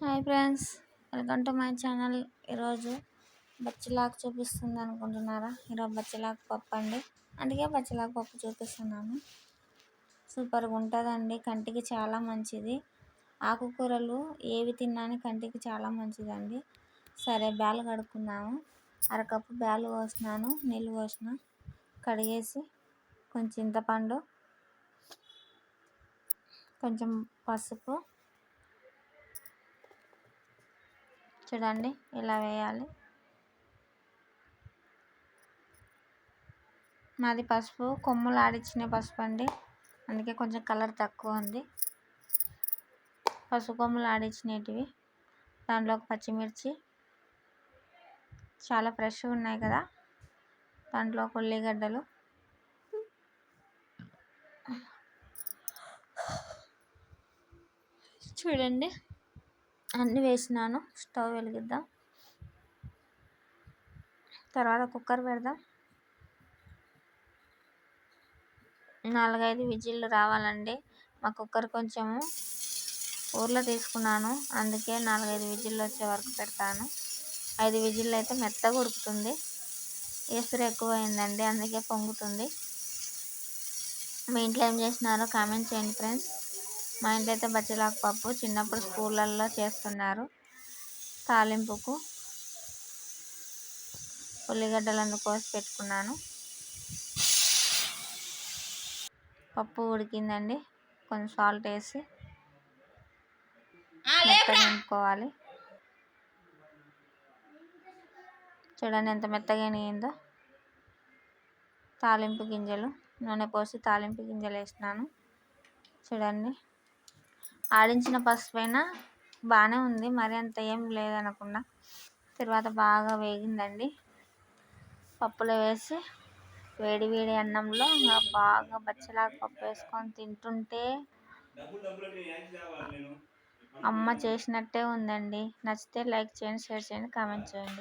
Hi friends welcome to my channel. ఈరోజు బచ్చిలాకు చూపిస్తుంది అనుకుంటున్నారా? ఈరోజు బచ్చిలాకు పప్పు అండి. అందుకే బచ్చిలాకు పప్పు చూపిస్తున్నాను. సూపర్గా ఉంటుందండి కంటికి చాలా మంచిది. ఆకుకూరలు ఏవి తిన్నాని కంటికి చాలా మంచిదండి. సరే బ్యాలు కడుక్కున్నాము అరకప్పు బ్యాలు పోసినాను నీళ్ళు పోసిన. కడిగేసి కొంచెం చింతపండు కొంచెం పసుపు చూడండి ఇలా వేయాలి. మాది పసుపు కొమ్ములు ఆడిచ్చిన పసుపు అండి. అందుకే కొంచెం కలర్ తక్కువ ఉంది. పసుపు కొమ్ములు ఆడిచ్చినవి దాంట్లో ఒక పచ్చిమిర్చి. చాలా ఫ్రెష్గా ఉన్నాయి కదా. దాంట్లో ఒక ఉల్లిగడ్డలు. చూడండి. అన్నీ వేసినాను. స్టవ్ వెలిగిద్దాం. తర్వాత కుక్కర్ పెడదాం. నాలుగైదు విజిల్లు రావాలండి. మా కుక్కర్ కొంచెము ఊర్లో తీసుకున్నాను. అందుకే నాలుగైదు విజిల్లు వచ్చే వరకు పెడతాను. ఐదు విజిల్లు అయితే మెత్తగా ఉడుకుతుంది. ఎసురు ఎక్కువ అయిందండి అందుకే పొంగుతుంది. మీ ఇంట్లో ఏం చేసినారో కామెంట్ చేయండి ఫ్రెండ్స్. మా ఇంట్లో అయితే బచ్చిలాకు పప్పు చిన్నప్పుడు స్కూళ్ళల్లో చేస్తున్నారు. తాలింపుకు ఉల్లిగడ్డలను కోసి పెట్టుకున్నాను. పప్పు ఉడికిందండి. కొంచెం సాల్ట్ వేసి మెత్తగా నింపుకోవాలి చూడండి ఎంత మెత్తగా అయిందో తాలింపు గింజలు నూనె పోసి తాలింపు గింజలు వేసినాను. చూడండి. ఆడించిన పసుపు అయినా బాగానే ఉంది. మరి అంత ఏం లేదనకుండా తర్వాత బాగా వేగిందండి. పప్పులో వేసి వేడి వేడి అన్నంలో ఇంకా బాగా బచ్చలాగా పప్పు వేసుకొని తింటుంటే అమ్మ చేసినట్టే ఉందండి. నచ్చితే లైక్ చేయండి షేర్ చేయండి కామెంట్ చేయండి.